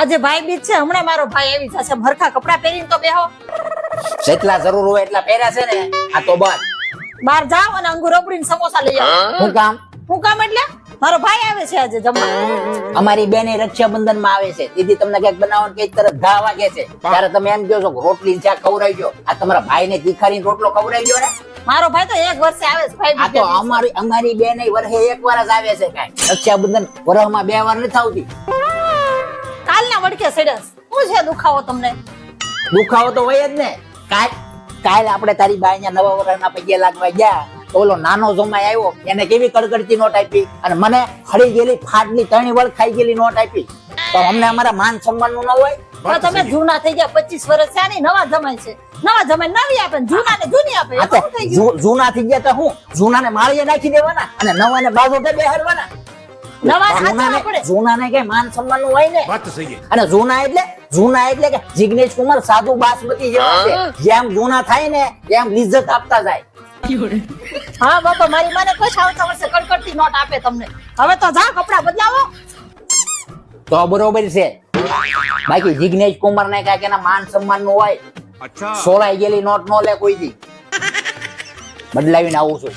આજે ભાઈ બીજ છે હમણાં મારો ભાઈ આવી જશે. ભરખા કપડા પહેરીને તો બેહો. જેટલા જરૂર હોય એટલા પહેર્યા છે ને આ તો બસ બહાર જાવ અને અંગુર રબડીને સમોસા લઈ આવો. હું? કામ? હું કામ એટલે? મારો ભાઈ આવે છે આજે જમવા. અમારી બેન રક્ષાબંધનમાં આવે છે. દીદી તમને કંઈક બનાવવાનું કંઈક તરત ઘા વાગે છે. ત્યારે તમે એમ કહો છો કે રોટલી ખવડાવી ખવડાવજો. આ તમારા ભાઈ ને દીખારી રોટલો ખવડાવજો ને. મારો ભાઈ તો એક વર્ષે આવે છે ભાઈ આ તો અમારી અમારી બેન વર્ષે એક વાર જ આવે છે કાંઈ. રક્ષાબંધન વર્ષમાં બે વાર નથી આવતી. કાલના વડકે સડસ હું છે દુખાવો તમને? દુખાવો તો હોય જ ને. કાલ કાલ આપણે તારી બાઈ ને નવા વર્ષના પગે લાગવા ગયા. ઓલો નાનો જમાઈ આવ્યો. એને કેવી કડકડતી નોટ આપી? અને મને હળી ગયેલી ફાટલી ત્રણી વળ ખાઈ ગયેલી નોટ આપી. તો અમને અમારા માન સન્માનનું ન હોય તમે જૂના થઈ ગયા પચીસ વર્ષ થયા નહીં નવા જમાય છે. નવા જમાઈ નવી આપે જૂના ને જૂની આપે. જૂના થઈ ગયા. તો હું? જૂના ને માળીએ નાખી દેવાના અને નવા ને બાજુ બેહાડવાના? જિગ્નેશ કુમાર સાધુ બાસમતી જેમ જૂના થાય ને એમ ઇજ્જત આપતા જાય. હા બાપા મારી માને કશ આવતા વર્ષે કડકડતી નોટ આપે તમને. હવે તો જા કપડા બદલાવો. તો બરોબર છે. બાકી જિગ્નેશ કુમાર ને કાંઈક એના માન સન્માનનું હોય સોળાઈ ગયેલી નોટ નો લે કોઈ દી. બદલાવીને આવું છું.